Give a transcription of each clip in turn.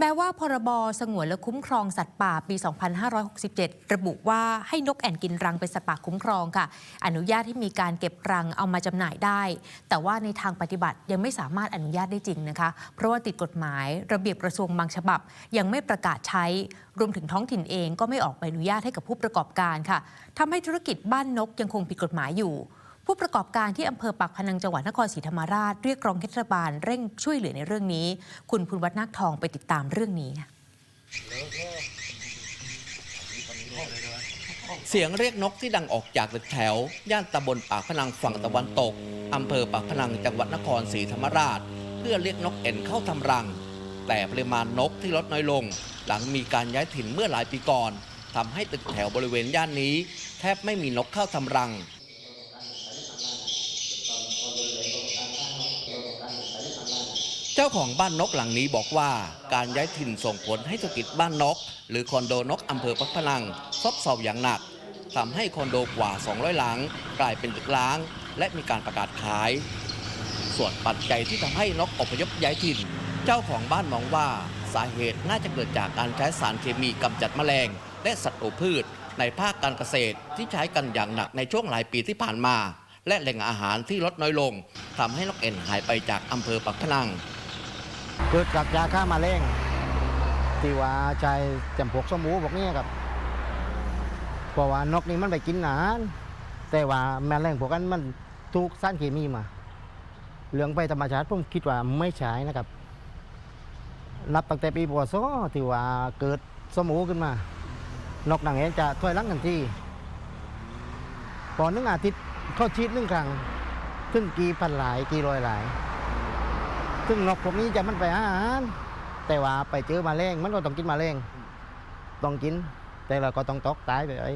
แม้ว่าพรบสงวนและคุ้มครองสัตว์ป่าปี 2567 ระบุว่าให้นกแอ่นกินรังเป็นสัตว์ป่าคุ้มครองค่ะ อนุญาตให้มีการเก็บรังเอามาจำหน่ายได้ แต่ว่าในทางปฏิบัติยังไม่สามารถอนุญาตได้จริงนะคะ เพราะว่าติดกฎหมายระเบียบกระทรวงบางฉบับ ยังไม่ประกาศใช้ รวมถึงท้องถิ่นเองก็ไม่ออกใบอนุญาตให้กับผู้ประกอบการค่ะทำให้ธุรกิจบ้านนกยังคงผิดกฎหมายอยู่ ผู้ประกอบการที่อำเภอปากพนังจังหวัดนครศรีธรรมราชเรียกร้องให้รัฐบาลเร่งช่วยเหลือในเรื่องนี้ คุณภูนวัฒน์นาทองไปติดตามเรื่องนี้ค่ะเสียงเรียกนกที่ดังออกจากตึกแถว ย่านตำบลปากพนังฝั่งตะวันตกอำเภอปากพนังจังหวัดนครศรีธรรมราช เพื่อเรียกนกเอ็นเข้าทำรัง แต่ปริมาณนกที่ลดน้อยลง หลังมีการย้ายถิ่นเมื่อหลายปีก่อนทำให้ตึกแถวบริเวณย่านนี้ แทบไม่มีนกเข้าทำรัง เจ้าของบ้านนกหลังนี้บอกว่า การย้ายถิ่นส่งผลให้ธุรกิจบ้านนก หรือคอนโดนกอำเภอปักพนังซบเซาอย่างหนักทำให้คอนโดกว่า 200 หลัง กลายเป็นตึกล้าง และมีการประกาศขาย ส่วนปัจจัยที่ทำให้นกอพยพย้ายถิ่น เจ้าของบ้านมองว่าสาเหตุน่าจะเกิดจากการใช้สารเคมีกำจัดแมลง และศัตรูพืช ในภาคการเกษตรที่ใช้กันอย่างหนักในช่วงหลายปีที่ผ่านมา และแหล่งอาหารที่ลดน้อยลงทำให้นกเอ็นหายไปจากอำเภอปักพนัง เกิดจากยาฆ่าแมาแรงที่ว่าใช้จำพวกสมูพวกนี้ครับเพราะว่านกนี่มันไปกินอาหารแต่ว่าแมลงพวกนั้นมันถูกสารเคมีมาเรื่องไปธรรมชาติผมคิดว่าไม่ใช่นะครับ นับตั้งแต่ปีพศที่ว่าเกิดสมูขึ้นมา นกนางเองจะถอยลังกันที่พอหนึ่งอาทิตย์เขาชีดหนึ่งครั้งถึงกี่พันหลายกี่ร้อยหลาย ซึ่งนกพวกนี้จะมันไปหาอาหาร แต่ว่าไปเจอมาแรงมันก็ต้องกินมาแรงต้องกิน แต่เราก็ต้องตอกตายไปไอ้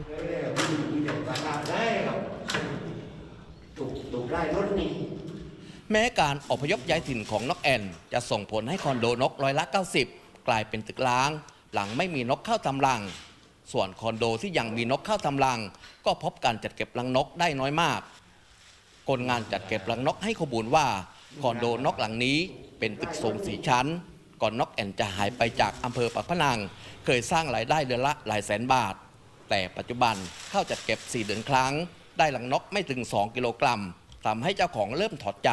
แม้การอพยพย้ายถิ่นของนกแอ่นจะส่งผลให้คอนโดนกร้อยละ 90 กลายเป็นตึกล้าง หลังไม่มีนกเข้าทำรัง ส่วนคอนโดที่ยังมีนกเข้าทำรัง ก็พบการจัดเก็บรังนกได้น้อยมากคนงานจัดเก็บรังนกให้ข้อมูลว่า คอนโดนกหลังนี้เป็นตึกสูงสีชั้น ก่อนนกแอนจะหายไปจากอำเภอปากพนัง เคยสร้างรายได้เดือนละหลายแสนบาท แต่ปัจจุบันเข้าจัดเก็บ 4 เดือนครั้ง ได้รังนกไม่ถึง 2 กิโลกรัมทำให้เจ้าของเริ่มถอดใจ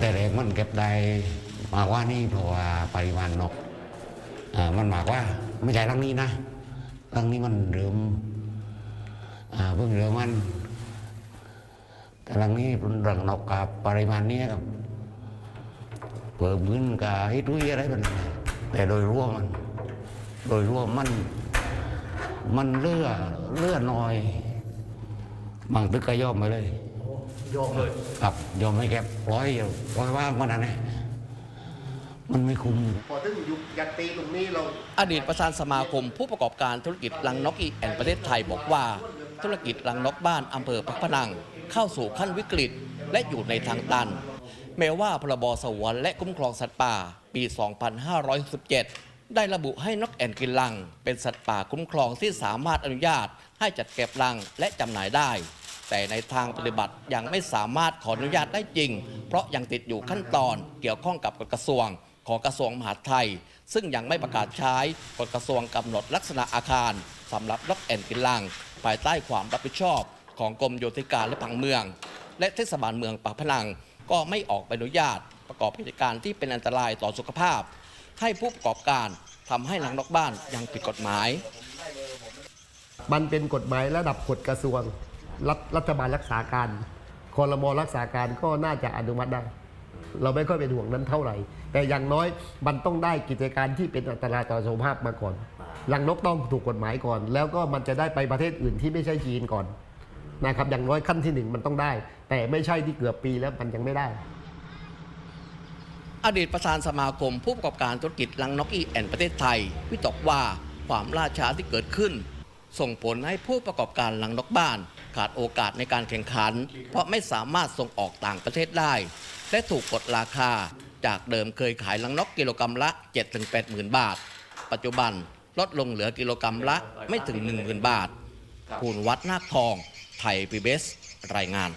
แต่แรกมันเก็บได้มากว่านี่เพราะว่าปริมาณนกอ่ามันหมากว่าไม่ใช่รังนี้นะรังนี้มันเริ่มเพิ่งเริ่มมัน รังนี้รังนกกับปริมาณเนี้ยครับเพิ่มขึ้นกับฮิตุยอะไรมันแต่โดยรวมมัน โดยรวมมัน มันเลือเลือน้อยบางตึกก็ยอมไปเลยยอมเลยครับยอมให้แกร้อยร้อยว่างมันนะเนี่ยมันไม่คุ้มพอถึงยุคยัดตีตรงนี้เราอดีตประธานสมาคมผู้ประกอบการธุรกิจลังนกอีแอนประเทศไทยบอกว่า ธุรกิจลังนกบ้านอำเภอพักพนัง เข้าสู่ขั้นวิกฤต และอยู่ในทางตัน แม้ว่าพรบสวนและคุ้มครองสัตว์ป่า ปี 2567 ได้ระบุให้นกแอ่นกินลัง เป็นสัตว์ป่าคุ้มครองที่สามารถอนุญาตให้จัดเก็บรังและจำหน่ายได้ แต่ในทางปฏิบัติยังไม่สามารถขออนุญาตได้จริง เพราะยังติดอยู่ขั้นตอนเกี่ยวข้องกับกฎกระทรวงของกระทรวงมหาดไทย ซึ่งยังไม่ประกาศใช้กฎกระทรวงกำหนดลักษณะอาคารสำหรับนกแอ่นกินลัง ภายใต้ความรับผิดชอบ ของกรมโยธาธิการและผังเมือง และเทศบาลเมืองปากพนัง ก็ไม่ออกใบอนุญาต ประกอบกิจการที่เป็นอันตรายต่อสุขภาพ ให้ผู้ประกอบการทำให้ลังนกบ้านยังผิดกฎหมาย มันเป็นกฎหมายระดับกฎกระทรวงรัฐรัฐบาลรักษาการคอรมอรักษาการก็น่าจะอนุมัติได้เราไม่ค่อยเป็นห่วงนั้นเท่าไหร่ แต่อย่างน้อยมันต้องได้กิจการที่เป็นอันตรายต่อสุขภาพมาก่อนลังนกต้องถูกกฎหมายก่อน แล้วก็มันจะได้ไปประเทศอื่นที่ไม่ใช่จีนก่อน นะครับอย่างน้อยขั้นที่หนึ่งมันต้องได้ แต่ไม่ใช่ที่เกือบปีแล้วมันยังไม่ได้ อดีตประธานสมาคมผู้ประกอบการธุรกิจลังนกอีแอนประเทศไทย วิตกว่าความล่าช้าที่เกิดขึ้น ส่งผลให้ผู้ประกอบการลังนกบ้าน ขาดโอกาสในการแข่งขัน เพราะไม่สามารถส่งออกต่างประเทศได้ และถูกกดราคาจากเดิมเคยขายลังนกกิโลกรัมละ 7-8หมื่นบาท ปัจจุบันลดลงเหลือกิโลกรัมละไม่ถึง 1 0,000 บาทภูนวัดนาคทอง ไทยพีบีเอสรายงาน